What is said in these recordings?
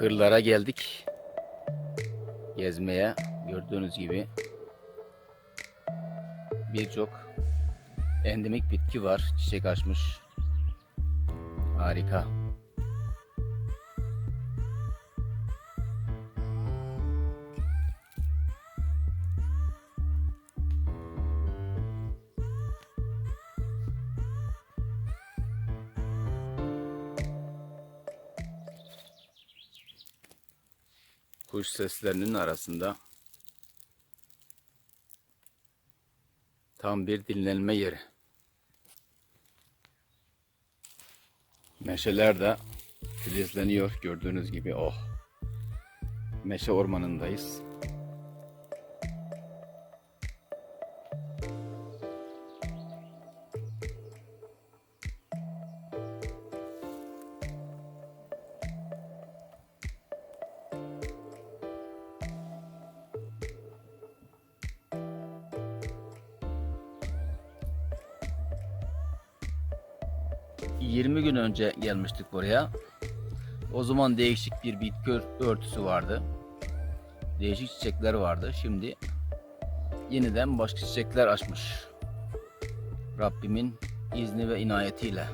Kırlara geldik. Gezmeye. Gördüğünüz gibi birçok endemik bitki var. Çiçek açmış. Harika. Kuş seslerinin arasında tam bir dinlenme yeri. Meşeler de filizleniyor gördüğünüz gibi. Oh. Meşe ormanındayız. ...20 gün önce gelmiştik buraya. O zaman değişik bir bitki ör- örtüsü vardı. Değişik çiçekler vardı. Şimdi yeniden başka çiçekler açmış. Rabbimin izni ve inayetiyle.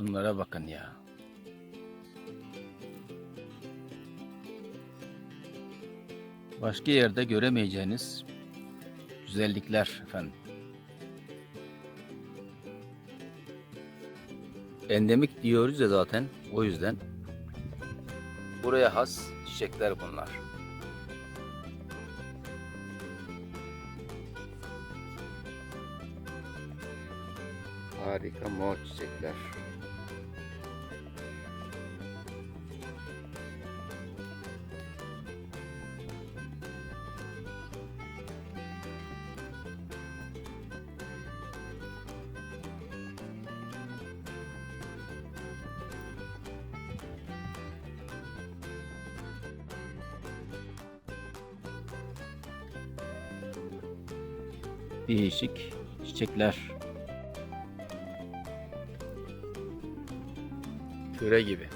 Şunlara bakın ya. Başka yerde göremeyeceğiniz güzellikler efendim. Endemik diyoruz ya zaten o yüzden. Buraya has çiçekler bunlar. Harika mor çiçekler. Değişik çiçekler. Küre gibi.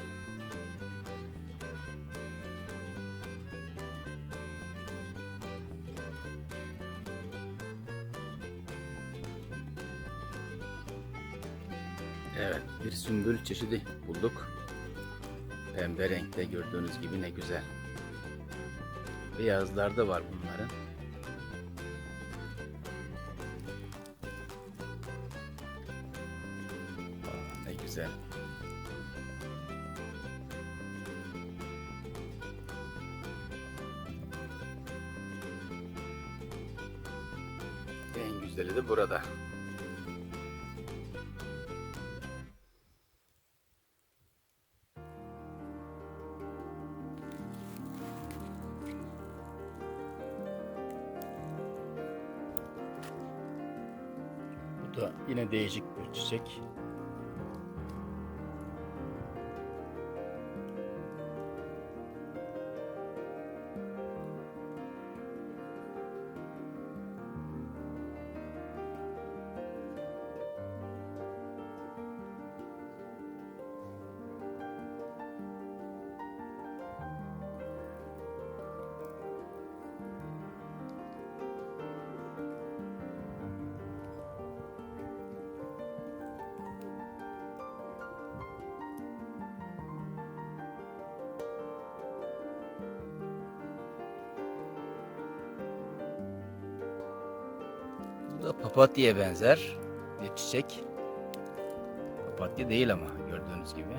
Evet, bir sümbül çeşidi bulduk. Pembe renkte gördüğünüz gibi ne güzel. Beyazlar da var bunların. Güzel. En güzeli de burada. Bu da yine değişik bir çiçek. Bu da papatya'ya benzer bir çiçek. Papatya değil ama gördüğünüz gibi.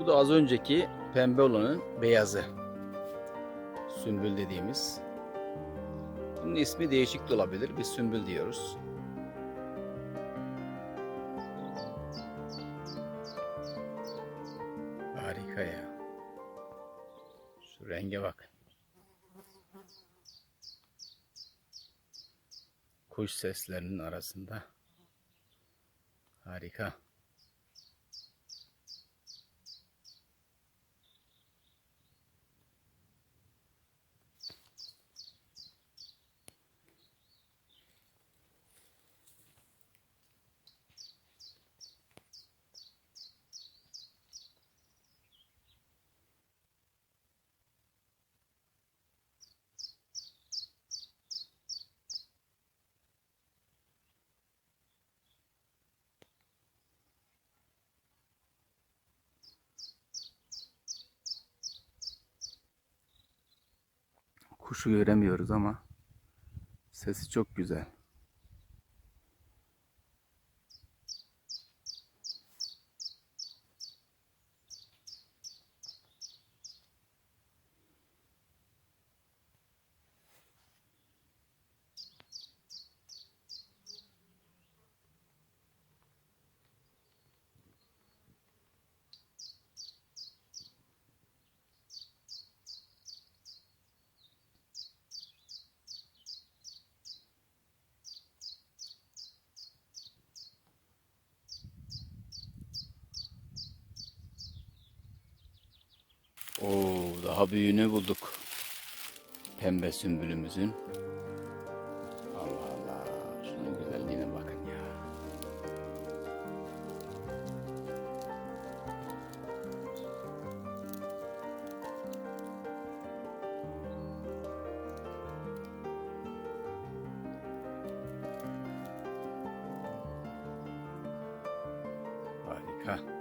Bu da az önceki pembe olanın beyazı. Sümbül dediğimiz. Bunun ismi değişik de olabilir. Biz sümbül diyoruz. Harika ya. Şu renge bak. kuş seslerinin arasında. Harika. Kuşu göremiyoruz ama sesi çok güzel. Daha büyüğünü bulduk. Pembe sümbülümüzün. Allah Allah. Şunun güzelliğine bakın ya. Harika.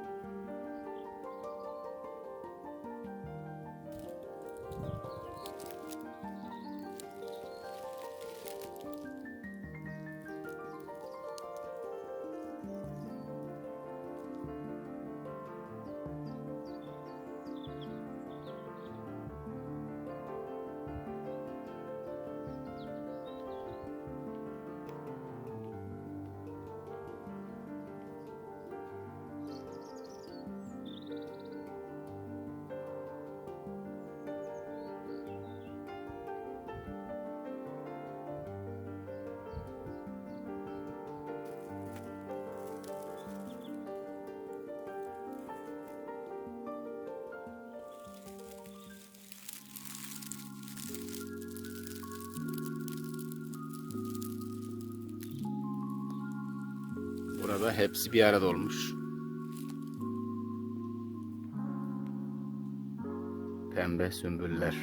Burada hepsi bir arada olmuş. Pembe sümbüller.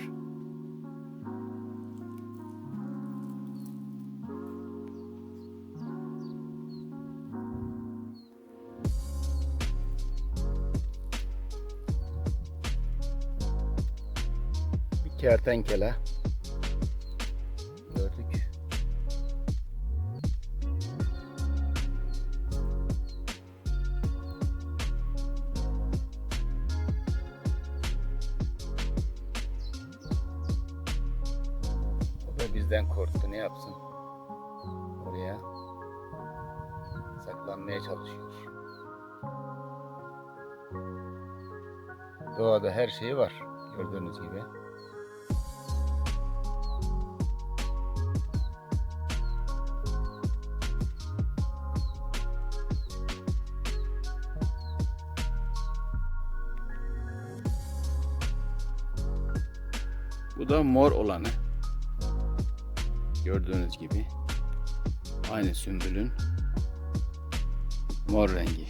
Bir kertenkele. Da bizden korktu. Ne yapsın? Oraya saklanmaya çalışıyor. Doğada her şey var. Gördüğünüz gibi. Bu da mor olanı. Gördüğünüz gibi aynı sümbülün mor rengi.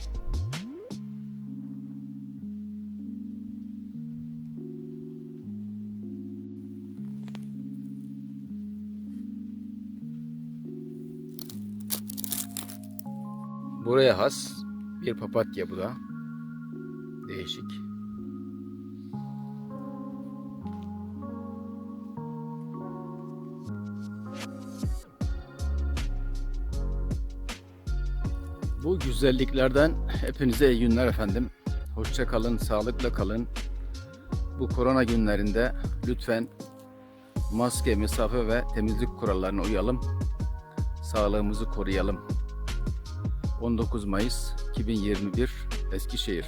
Buraya has bir papatya bu da. Değişik. Bu güzelliklerden hepinize iyi günler efendim. Hoşça kalın, sağlıkla kalın. Bu korona günlerinde lütfen maske, mesafe ve temizlik kurallarına uyalım. Sağlığımızı koruyalım. 19 Mayıs 2021 Eskişehir